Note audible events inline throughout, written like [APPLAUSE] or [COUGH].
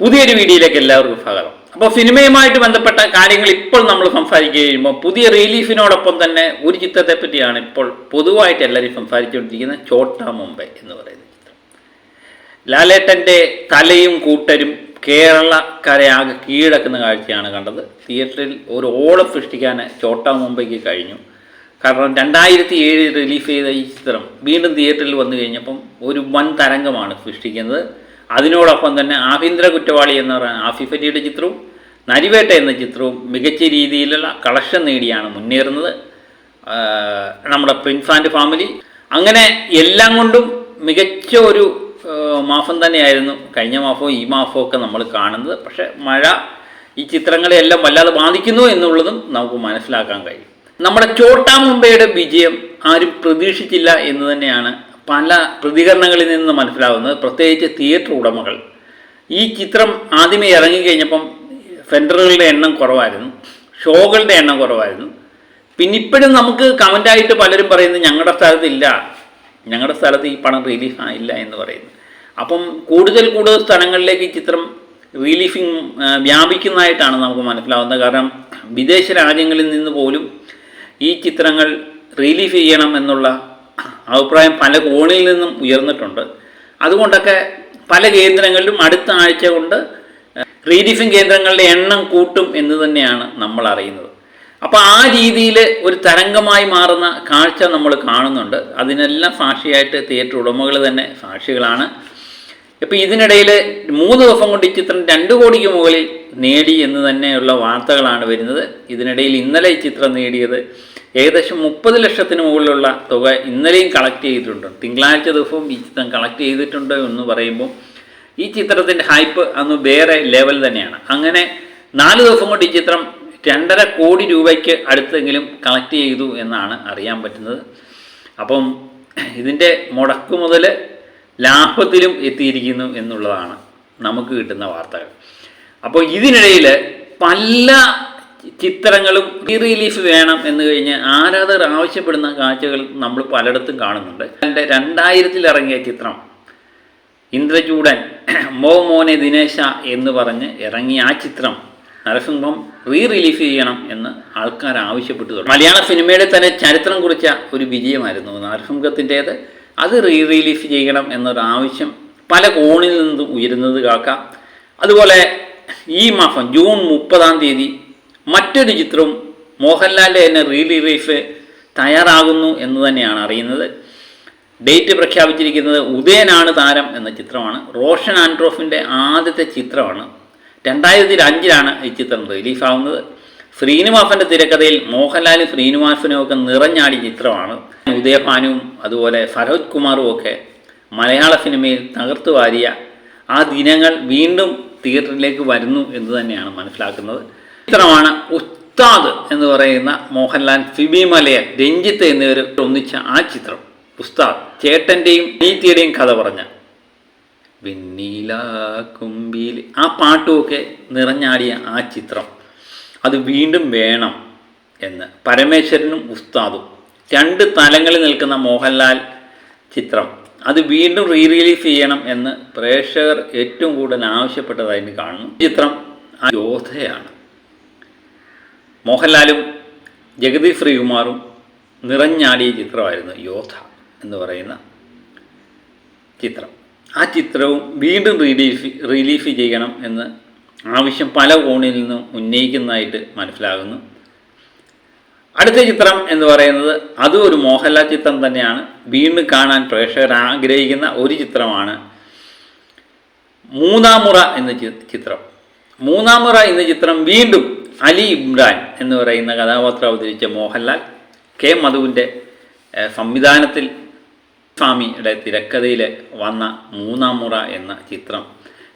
പുതിയൊരു വീഡിയോയിലേക്ക് എല്ലാവർക്കും സ്വാഗതം. അപ്പോൾ സിനിമയുമായിട്ട് ബന്ധപ്പെട്ട കാര്യങ്ങൾ ഇപ്പോൾ നമ്മൾ സംസാരിക്കുക കഴിയുമ്പോൾ പുതിയ റിലീഫിനോടൊപ്പം തന്നെ ഒരു ചിത്രത്തെ പറ്റിയാണ് ഇപ്പോൾ പൊതുവായിട്ട് എല്ലാവരും സംസാരിച്ചുകൊണ്ടിരിക്കുന്നത് ചോട്ട മുംബൈ എന്ന് പറയുന്ന ചിത്രം. ലാലേട്ടന്റെ തലയും കൂട്ടരും കേരളക്കരയാകെ കീഴടക്കുന്ന കാഴ്ചയാണ് കണ്ടത്. തിയേറ്ററിൽ ഒരു ഓളം സൃഷ്ടിക്കാൻ ചോട്ട മുംബൈക്ക് കഴിഞ്ഞു. കാരണം രണ്ടായിരത്തി ഏഴിൽ റിലീഫ് ചെയ്ത ഈ ചിത്രം വീണ്ടും തിയേറ്ററിൽ വന്നു കഴിഞ്ഞപ്പം ഒരു വൻ തരംഗമാണ് സൃഷ്ടിക്കുന്നത്. അതിനോടൊപ്പം തന്നെ ആഭ്യന്തര കുറ്റവാളി എന്ന് പറയുന്ന ആഫിഫ് അലിയുടെ ചിത്രവും നരിവേട്ട എന്ന ചിത്രവും മികച്ച രീതിയിലുള്ള കളക്ഷൻ നേടിയാണ് മുന്നേറുന്നത്. നമ്മുടെ പ്രിൻസ് ആൻഡ് ഫാമിലി. അങ്ങനെ എല്ലാം കൊണ്ടും മികച്ച ഒരു മാസം തന്നെയായിരുന്നു കഴിഞ്ഞ മാസവും ഈ മാസവും ഒക്കെ നമ്മൾ കാണുന്നത്. പക്ഷേ മഴ ഈ ചിത്രങ്ങളെയെല്ലാം വല്ലാതെ ബാധിക്കുന്നു എന്നുള്ളതും നമുക്ക് മനസ്സിലാക്കാൻ കഴിയും. നമ്മുടെ ചോട്ടാ മുംബൈയുടെ വിജയം ആരും പ്രതീക്ഷിച്ചില്ല എന്ന് തന്നെയാണ് പല പ്രതികരണങ്ങളിൽ നിന്ന് മനസ്സിലാവുന്നത് പ്രത്യേകിച്ച് തിയേറ്റർ ഉടമകൾ. ഈ ചിത്രം ആദ്യമേ ഇറങ്ങിക്കഴിഞ്ഞപ്പം ഫെൻഡറുകളുടെ എണ്ണം കുറവായിരുന്നു ഷോകളുടെ എണ്ണം കുറവായിരുന്നു. പിന്നെ ഇപ്പോഴും നമുക്ക് കമന്റായിട്ട് പലരും പറയുന്നത് ഞങ്ങളുടെ സ്ഥലത്തില്ല ഞങ്ങളുടെ സ്ഥലത്ത് ഈ പണം റിലീഫ് ആയില്ല എന്ന് പറയുന്നു. അപ്പം കൂടുതൽ കൂടുതൽ സ്ഥലങ്ങളിലേക്ക് ഈ ചിത്രം റിലീഫിങ് വ്യാപിക്കുന്നതായിട്ടാണ് നമുക്ക് മനസ്സിലാവുന്നത്. കാരണം വിദേശ രാജ്യങ്ങളിൽ നിന്ന് പോലും ഈ ചിത്രങ്ങൾ റിലീഫ് ചെയ്യണം എന്നുള്ള അഭിപ്രായം പല കോണിൽ നിന്നും ഉയർന്നിട്ടുണ്ട്. അതുകൊണ്ടൊക്കെ പല കേന്ദ്രങ്ങളിലും അടുത്ത ആഴ്ച കൊണ്ട് റീലീഫിംഗ് കേന്ദ്രങ്ങളുടെ എണ്ണം കൂട്ടും എന്ന് തന്നെയാണ് നമ്മൾ അറിയുന്നത്. അപ്പോൾ ആ രീതിയിൽ ഒരു തരംഗമായി മാറുന്ന കാഴ്ച നമ്മൾ കാണുന്നുണ്ട്. അതിനെല്ലാം സാക്ഷിയായിട്ട് തിയേറ്റർ ഉടമകൾ തന്നെ സാക്ഷികളാണ്. ഇപ്പോൾ ഇതിനിടയിൽ മൂന്ന് ദിവസം കൊണ്ട് ഈ ചിത്രം രണ്ട് കോടിക്ക് മുകളിൽ നേടി എന്ന് തന്നെയുള്ള വാർത്തകളാണ് വരുന്നത്. ഇതിനിടയിൽ ഇന്നലെ ഈ ചിത്രം നേടിയത് ഏകദേശം മുപ്പത് ലക്ഷത്തിന് മുകളിലുള്ള തുക ഇന്നലെയും കളക്ട് ചെയ്തിട്ടുണ്ട്. തിങ്കളാഴ്ച ദിവസവും ഈ ചിത്രം കളക്ട് ചെയ്തിട്ടുണ്ട് എന്ന് പറയുമ്പോൾ ഈ ചിത്രത്തിന്റെ ഹൈപ്പ് അന്ന് വേറെ ലെവൽ തന്നെയാണ്. അങ്ങനെ നാല് ദിവസം കൊണ്ട് ഈ ചിത്രം രണ്ടര കോടി രൂപയ്ക്ക് അടുത്തെങ്കിലും കളക്ട് ചെയ്തു എന്നാണ് അറിയാൻ പറ്റുന്നത്. അപ്പം ഇതിന്റെ മുടക്ക് മുതൽ ലാഭത്തിലും എത്തിയിരിക്കുന്നു എന്നുള്ളതാണ് നമുക്ക് കിട്ടുന്ന വാർത്തകൾ. അപ്പോൾ ഇതിനിടയിൽ പല ചിത്രങ്ങളും റീ റിലീഫ് വേണം എന്ന് കഴിഞ്ഞ് ആരാധകർ ആവശ്യപ്പെടുന്ന കാഴ്ചകൾ നമ്മൾ പലയിടത്തും കാണുന്നുണ്ട്. എന്റെ രണ്ടായിരത്തിൽ ഇറങ്ങിയ ചിത്രം ഇന്ദ്രചൂടൻ [CLEARS THROAT] മോ മോനെ ദിനേശ എന്ന് പറഞ്ഞ് ഇറങ്ങിയ ആ ചിത്രം നരസിംഹം റീ റിലീഫ് ചെയ്യണം എന്ന് ആൾക്കാർ ആവശ്യപ്പെട്ടു തുടങ്ങി. മലയാള സിനിമയുടെ തന്നെ ചരിത്രം കുറിച്ച ഒരു വിജയമായിരുന്നു നരസിംഹത്തിന്റേത്. അത് റീ റിലീഫ് ചെയ്യണം എന്നൊരു ആവശ്യം പല കോണിൽ നിന്നും ഉയരുന്നത് കാക്കാം അതുപോലെ ഈ മാസം ജൂൺ മുപ്പതാം തീയതി മറ്റൊരു ചിത്രവും മോഹൻലാലിന്റെ തന്നെ റീ റിലീഫ് തയ്യാറാകുന്നു എന്ന് തന്നെയാണ് അറിയുന്നത്. ഡേറ്റ് പ്രഖ്യാപിച്ചിരിക്കുന്നത് ഉദയനാണ് താരം എന്ന ചിത്രമാണ്. റോഷൻ ആൻഡ്രോഫിന്റെ ആദ്യത്തെ ചിത്രമാണ്. രണ്ടായിരത്തി അഞ്ചിലാണ് ഈ ചിത്രം റിലീഫാവുന്നത് ശ്രീനിവാസന്റെ തിരക്കഥയിൽ മോഹൻലാലും ശ്രീനിവാസനും ഒക്കെ നിറഞ്ഞാടി ചിത്രമാണ്. ഉദയഭാനുവും അതുപോലെ സരോജ് കുമാറും ഒക്കെ മലയാള സിനിമയിൽ തകർത്തു വാരിയ ആ ദിനങ്ങൾ വീണ്ടും തിയേറ്ററിലേക്ക് വരുന്നു എന്ന് തന്നെയാണ് മനസ്സിലാക്കുന്നത്. ചിത്രമാണ് ഉസ്താദ് എന്ന് പറയുന്ന മോഹൻലാൽ ഫിബി മലയൻ രഞ്ജിത്ത് എന്നിവർ ഒന്നിച്ച ആ ചിത്രം. ഉസ്താദ് ചേട്ടന്റെയും നീത്തിയുടെയും കഥ പറഞ്ഞ. വെണ്ണീല കുമ്പിയിൽ ആ പാട്ടുമൊക്കെ നിറഞ്ഞാടിയ ആ ചിത്രം. അത് വീണ്ടും വേണം എന്ന് പരമേശ്വരനും ഉസ്താദും. രണ്ട് തലങ്ങളിൽ നിൽക്കുന്ന മോഹൻലാൽ ചിത്രം അത് വീണ്ടും റീ റിലീസ് ചെയ്യണം എന്ന് പ്രേക്ഷകർ ഏറ്റവും കൂടുതൽ ആവശ്യപ്പെട്ടതായിട്ട് കാണുന്നു. ചിത്രം യോധയാണ് മോഹൻലാലും ജഗതി ശ്രീകുമാറും നിറഞ്ഞാടിയ ചിത്രമായിരുന്നു യോധ എന്ന് പറയുന്ന ചിത്രം. ആ ചിത്രവും വീണ്ടും റിലീഫ് റിലീഫ് ചെയ്യണം എന്ന് ആവശ്യം പല കോണിൽ നിന്നും ഉന്നയിക്കുന്നതായിട്ട് മനസ്സിലാകുന്നു. അടുത്ത ചിത്രം എന്ന് പറയുന്നത് അതും ഒരു മോഹൻലാൽ ചിത്രം തന്നെയാണ്. വീണ്ടും കാണാൻ പ്രേക്ഷകർ ആഗ്രഹിക്കുന്ന ഒരു ചിത്രമാണ് മൂന്നാമുറ എന്ന ചിത്രം. മൂന്നാമുറ എന്ന ചിത്രം വീണ്ടും അലി ഇമ്രാൻ എന്ന് പറയുന്ന കഥാപാത്രം അവതരിച്ച മോഹൻലാൽ കെ മധുവിന്റെ സംവിധാനത്തിൽ സ്വാമിയുടെ തിരക്കഥയിൽ വന്ന മൂന്നാം മുറ എന്ന ചിത്രം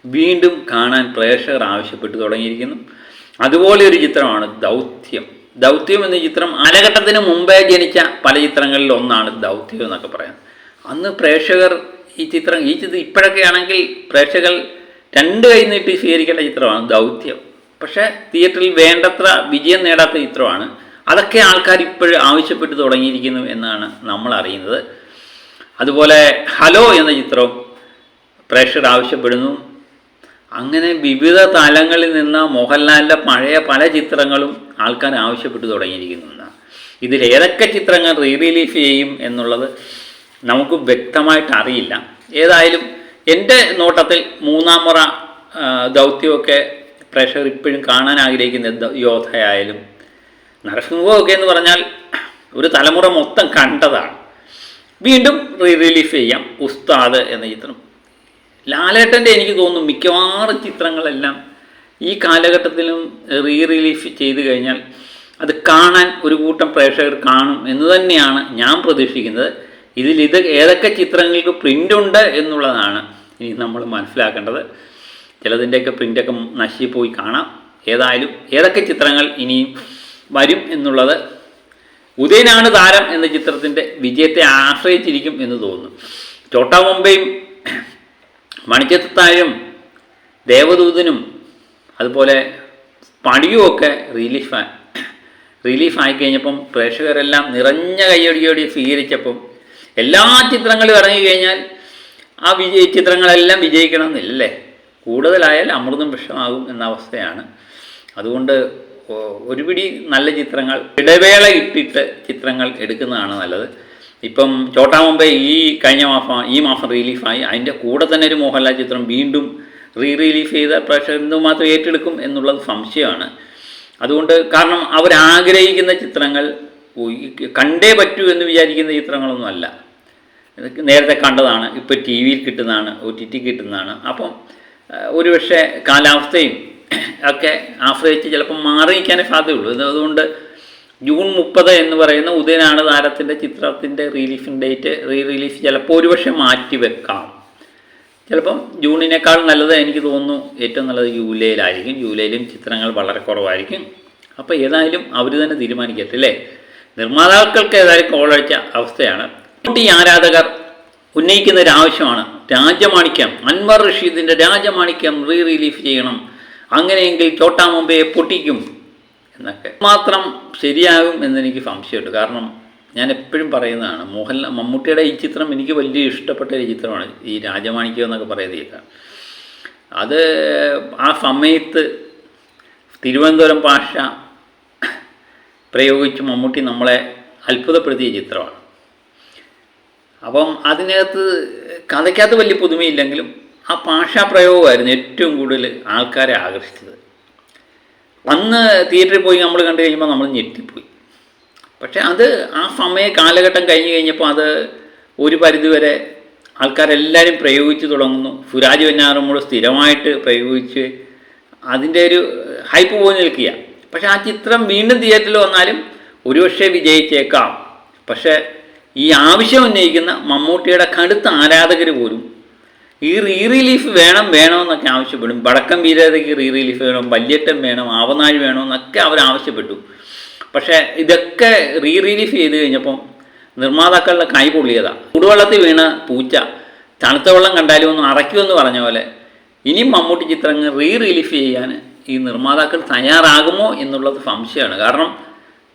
വീണ്ടും കാണാൻ പ്രേക്ഷകർ ആവശ്യപ്പെട്ടു തുടങ്ങിയിരിക്കുന്നു. അതുപോലെ ഒരു ചിത്രമാണ് ദൗത്യം. ദൗത്യം എന്ന ചിത്രം കാലഘട്ടത്തിന് മുമ്പേ ജനിച്ച പല ചിത്രങ്ങളിൽ ഒന്നാണ് ദൗത്യം എന്നൊക്കെ പറയാം. അന്ന് പ്രേക്ഷകർ ഈ ചിത്രം ഈ ചിത്രം ഇപ്പോഴൊക്കെ ആണെങ്കിൽ പ്രേക്ഷകർ രണ്ട് കൈ നീട്ടി സ്വീകരിക്കേണ്ട ചിത്രമാണ് ദൗത്യം. പക്ഷേ തിയേറ്ററിൽ വേണ്ടത്ര വിജയം നേടാത്ത ചിത്രമാണ്. അതൊക്കെ ആൾക്കാർ ഇപ്പോഴും ആവശ്യപ്പെട്ടു തുടങ്ങിയിരിക്കുന്നു എന്നാണ് നമ്മൾ അറിയുന്നത്. അതുപോലെ ഹലോ എന്ന ചിത്രം പ്രേക്ഷകർ ആവശ്യപ്പെടുന്നു. അങ്ങനെ വിവിധ തലങ്ങളിൽ നിന്ന് മോഹൻലാലിന്റെ പഴയ പല ചിത്രങ്ങളും ആൾക്കാർ ആവശ്യപ്പെട്ടു തുടങ്ങിയിരിക്കുന്നതാണ് ഇതിൽ ഏതൊക്കെ ചിത്രങ്ങൾ റീ റിലീഫ് ചെയ്യും എന്നുള്ളത് നമുക്ക് വ്യക്തമായിട്ട് അറിയില്ല. ഏതായാലും എന്റെ നോട്ടത്തിൽ മൂന്നാം മുറ ദൗത്യമൊക്കെ പ്രേക്ഷകർ ഇപ്പോഴും കാണാൻ ആഗ്രഹിക്കുന്ന യോധയായാലും നരസിംഹമൊക്കെ എന്ന് പറഞ്ഞാൽ ഒരു തലമുറ മൊത്തം കണ്ടതാണ്. വീണ്ടും റീ റിലീഫ് ചെയ്യാം. ഉസ്താദ് എന്ന ചിത്രം. ലാലേട്ടന്റെ എനിക്ക് തോന്നുന്നു മിക്കവാറും ചിത്രങ്ങളെല്ലാം ഈ കാലഘട്ടത്തിലും റീ റിലീഫ് ചെയ്ത് കഴിഞ്ഞാൽ അത് കാണാൻ ഒരു കൂട്ടം പ്രേക്ഷകർ കാണും എന്ന് തന്നെയാണ് ഞാൻ പ്രതീക്ഷിക്കുന്നത്. ഇതിൽ ഇത് ഏതൊക്കെ ചിത്രങ്ങൾക്ക് പ്രിന്റ് ഉണ്ട് എന്നുള്ളതാണ് ഇനി നമ്മൾ മനസ്സിലാക്കേണ്ടത്. ചിലതിന്റെയൊക്കെ പ്രിന്റൊക്കെ നശിപ്പോയി കാണാം. ഏതായാലും ഏതൊക്കെ ചിത്രങ്ങൾ ഇനിയും വരും എന്നുള്ളത് ഉദയനാണ് താരം എന്ന ചിത്രത്തിന്റെ വിജയത്തെ ആശ്രയിച്ചിരിക്കും എന്ന് തോന്നുന്നു. ചോട്ടാ മുംബൈയും മണിച്ചത്തായും ദേവദൂതനും അതുപോലെ പണിയുമൊക്കെ റിലീഫ് റിലീഫ് കഴിഞ്ഞപ്പം പ്രേക്ഷകരെല്ലാം നിറഞ്ഞ കയ്യടിയോടി സ്വീകരിച്ചപ്പം എല്ലാ ചിത്രങ്ങളും ഇറങ്ങിക്കഴിഞ്ഞാൽ ആ വിജയ ചിത്രങ്ങളെല്ലാം വിജയിക്കണമെന്നില്ലല്ലേ? കൂടുതലായാൽ അമൃതം വിഷമാകും എന്ന അവസ്ഥയാണ്. അതുകൊണ്ട് ഒരു പിടി നല്ല ചിത്രങ്ങൾ ഇടവേള ഇട്ടിട്ട് ചിത്രങ്ങൾ എടുക്കുന്നതാണ് നല്ലത്. ഇപ്പം ചോട്ടാ മുമ്പേ ഈ കഴിഞ്ഞ മാസം ഈ മാസം റിലീഫായി. അതിന്റെ കൂടെ തന്നെ ഒരു മോഹൻലാൽ ചിത്രം വീണ്ടും റീ റിലീഫ് ചെയ്ത പ്രേക്ഷകർ എന്തുമാത്രം ഏറ്റെടുക്കും എന്നുള്ളത് സംശയമാണ്. അതുകൊണ്ട് കാരണം അവരാഗ്രഹിക്കുന്ന ചിത്രങ്ങൾ കണ്ടേ പറ്റൂ എന്ന് വിചാരിക്കുന്ന ചിത്രങ്ങളൊന്നും അല്ല. നേരത്തെ കണ്ടതാണ്. ഇപ്പോൾ ടി വിയിൽ കിട്ടുന്നതാണ് ഒ ടി ടി കിട്ടുന്നതാണ്. അപ്പം ഒരുപക്ഷെ കാലാവസ്ഥയും ഒക്കെ ആശ്രയിച്ച് ചിലപ്പം മാറി നിൽക്കാനേ സാധ്യതയുള്ളൂ അതുകൊണ്ട് ജൂൺ മുപ്പത് എന്ന് പറയുന്ന ഉദയനാണ് താരത്തിന്റെ ചിത്രത്തിന്റെ റിലീഫിൻ ഡേറ്റ് റീ റിലീഫ് ചിലപ്പോൾ ഒരുപക്ഷെ മാറ്റി വെക്കാം. ചിലപ്പം ജൂണിനേക്കാൾ നല്ലത് എനിക്ക് തോന്നുന്നു ഏറ്റവും നല്ലത് ജൂലൈയിലായിരിക്കും. ജൂലൈയിലും ചിത്രങ്ങൾ വളരെ കുറവായിരിക്കും. അപ്പോൾ ഏതായാലും അവർ തന്നെ തീരുമാനിക്കട്ടെ നിർമ്മാതാക്കൾക്ക് ഏതായാലും കോളടിച്ച അവസ്ഥയാണ്. ഈ ആരാധകർ ഉന്നയിക്കുന്ന ഒരു ആവശ്യമാണ് രാജമാണിക്യം അൻവർ റഷീദിന്റെ രാജമാണിക്യം റീ റിലീഫ് ചെയ്യണം. അങ്ങനെയെങ്കിൽ ചോട്ടാ മുമ്പയെ പൊട്ടിക്കും എന്നൊക്കെ. മാത്രം ശരിയാകും എന്നെനിക്ക് സംശയമുണ്ട്. കാരണം ഞാൻ എപ്പോഴും പറയുന്നതാണ് മോഹൻലാൽ മമ്മൂട്ടിയുടെ ഈ ചിത്രം എനിക്ക് വലിയ ഇഷ്ടപ്പെട്ട ഒരു ചിത്രമാണ് ഈ രാജമാണിക്യം എന്നൊക്കെ പറയുന്നത് അത് ആ സമയത്ത് തിരുവനന്തപുരം ഭാഷ പ്രയോഗിച്ച് മമ്മൂട്ടി നമ്മളെ അത്ഭുതപ്പെടുത്തിയ ചിത്രമാണ്. അപ്പം അതിനകത്ത് കഥയ്ക്കകത്ത് വലിയ പുതുമയില്ലെങ്കിലും ആ ഭാഷാ പ്രയോഗമായിരുന്നു ഏറ്റവും കൂടുതൽ ആൾക്കാരെ ആകർഷിച്ചത്. അന്ന് തിയേറ്ററിൽ പോയി നമ്മൾ കണ്ടു കഴിയുമ്പോൾ നമ്മൾ ഞെട്ടിപ്പോയി. പക്ഷേ അത് ആ സമയ കാലഘട്ടം കഴിഞ്ഞ് കഴിഞ്ഞപ്പോൾ അത് ഒരു പരിധിവരെ ആൾക്കാരെല്ലാവരും പ്രയോഗിച്ച് തുടങ്ങുന്നു. സുരാജ് വെഞ്ഞാറമ്മൂട് സ്ഥിരമായിട്ട് പ്രയോഗിച്ച് അതിന്റെ ഒരു ഹൈപ്പ് പോയി നിൽക്കുക. പക്ഷേ ആ ചിത്രം വീണ്ടും തിയേറ്ററിൽ വന്നാലും ഒരുപക്ഷെ വിജയിച്ചേക്കാം. പക്ഷേ ഈ ആവശ്യം ഉന്നയിക്കുന്ന മമ്മൂട്ടിയുടെ കടുത്ത ആരാധകർ പോലും ഈ റീ റിലീഫ് വേണം വേണമെന്നൊക്കെ ആവശ്യപ്പെടും. വടക്കം വീരതയ്ക്ക് റീ റിലീഫ് വേണം വല്യട്ടം വേണം ആവനാഴി വേണമെന്നൊക്കെ അവർ ആവശ്യപ്പെട്ടു. പക്ഷേ ഇതൊക്കെ റീ റിലീഫ് ചെയ്ത് കഴിഞ്ഞപ്പം നിർമ്മാതാക്കളുടെ കൈ പൊള്ളിയതാണ് ചൂടുവെള്ളത്തിൽ വീണ പൂച്ച തണുത്ത വെള്ളം കണ്ടാലും ഒന്ന് അറയ്ക്കുമെന്ന് പറഞ്ഞ പോലെ ഇനിയും മമ്മൂട്ടി ചിത്രങ്ങൾ റീ റിലീഫ് ചെയ്യാൻ ഈ നിർമ്മാതാക്കൾ തയ്യാറാകുമോ എന്നുള്ളത് സംശയമാണ്. കാരണം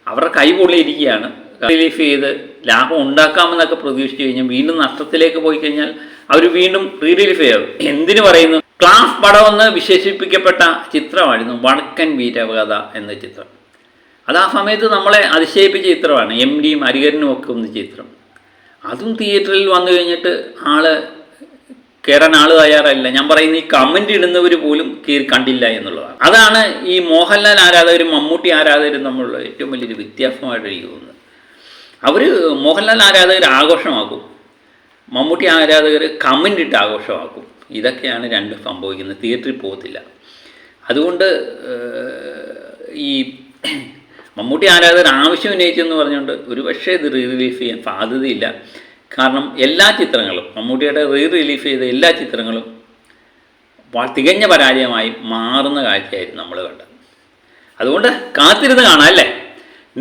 അവരുടെ കൈ പൊള്ളിയിരിക്കുകയാണ്. റിലീഫ് ചെയ്ത് ലാഭം ഉണ്ടാക്കാമെന്നൊക്കെ പ്രതീക്ഷിച്ചു കഴിഞ്ഞാൽ വീണ്ടും നഷ്ടത്തിലേക്ക് പോയി കഴിഞ്ഞാൽ അവർ വീണ്ടും റീ റിലീഫ് ചെയ്യും എന്തിനു പറയുന്നു? ക്ലാസ് പടമെന്ന് വിശേഷിപ്പിക്കപ്പെട്ട ചിത്രമായിരുന്നു വടക്കൻ വീരകഥ എന്ന ചിത്രം. അത് ആ സമയത്ത് നമ്മളെ അതിശയിപ്പിച്ച ചിത്രമാണ്. എം ഡിയും ഹരിഹരനും ഒക്കെ ഒന്നിച്ച ചിത്രം. അതും തിയേറ്ററിൽ വന്നു കഴിഞ്ഞിട്ട് ആൾ കയറാൻ ആൾ തയ്യാറല്ല. ഞാൻ പറയുന്ന ഈ കമന്റ് ഇടുന്നവർ പോലും കയറി കണ്ടില്ല എന്നുള്ളതാണ്. അതാണ് ഈ മോഹൻലാൽ ആരാധകരും മമ്മൂട്ടി ആരാധകരും തമ്മിലുള്ള ഏറ്റവും വലിയൊരു വ്യത്യാസമായിട്ട് എനിക്ക് തോന്നുന്നത് അവർ മോഹൻലാൽ ആരാധകർ ആഘോഷമാക്കും. മമ്മൂട്ടി ആരാധകർ കമന്റ് ഇട്ട് ആഘോഷമാക്കും. ഇതൊക്കെയാണ് രണ്ടും സംഭവിക്കുന്നത്. തിയേറ്ററിൽ പോകത്തില്ല. അതുകൊണ്ട് ഈ മമ്മൂട്ടി ആരാധകർ ആവശ്യം ഉന്നയിച്ചെന്ന് പറഞ്ഞുകൊണ്ട് ഒരു പക്ഷേ ഇത് റീ റിലീഫ് ചെയ്യാൻ സാധ്യതയില്ല. കാരണം എല്ലാ ചിത്രങ്ങളും മമ്മൂട്ടിയുടെ റീ റിലീഫ് ചെയ്ത എല്ലാ ചിത്രങ്ങളും തികഞ്ഞ പരാജയമായി മാറുന്ന കാഴ്ചയായിരുന്നു നമ്മൾ കണ്ടത്. അതുകൊണ്ട് കാത്തിരുന്ന് കാണാം അല്ലേ?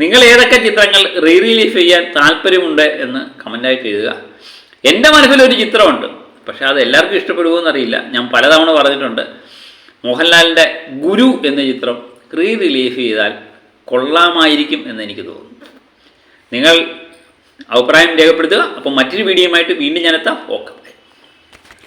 നിങ്ങൾ ഏതൊക്കെ ചിത്രങ്ങൾ റീ റിലീസ് ചെയ്യാൻ താല്പര്യമുണ്ട് എന്ന് കമന്റായിട്ട് എഴുതുക. എന്റെ മനസ്സിലൊരു ചിത്രമുണ്ട് പക്ഷേ അത് എല്ലാവർക്കും ഇഷ്ടപ്പെടുമോ എന്നറിയില്ല. ഞാൻ പലതവണ പറഞ്ഞിട്ടുണ്ട് മോഹൻലാലിന്റെ ഗുരു എന്ന ചിത്രം റീ റിലീസ് ചെയ്താൽ കൊള്ളാമായിരിക്കും എന്ന് എനിക്ക് തോന്നുന്നു. നിങ്ങൾ അഭിപ്രായം രേഖപ്പെടുത്തുക അപ്പോൾ മറ്റൊരു വീഡിയോയുമായിട്ട് വീണ്ടും ഞാനെത്താം ഓക്കെ.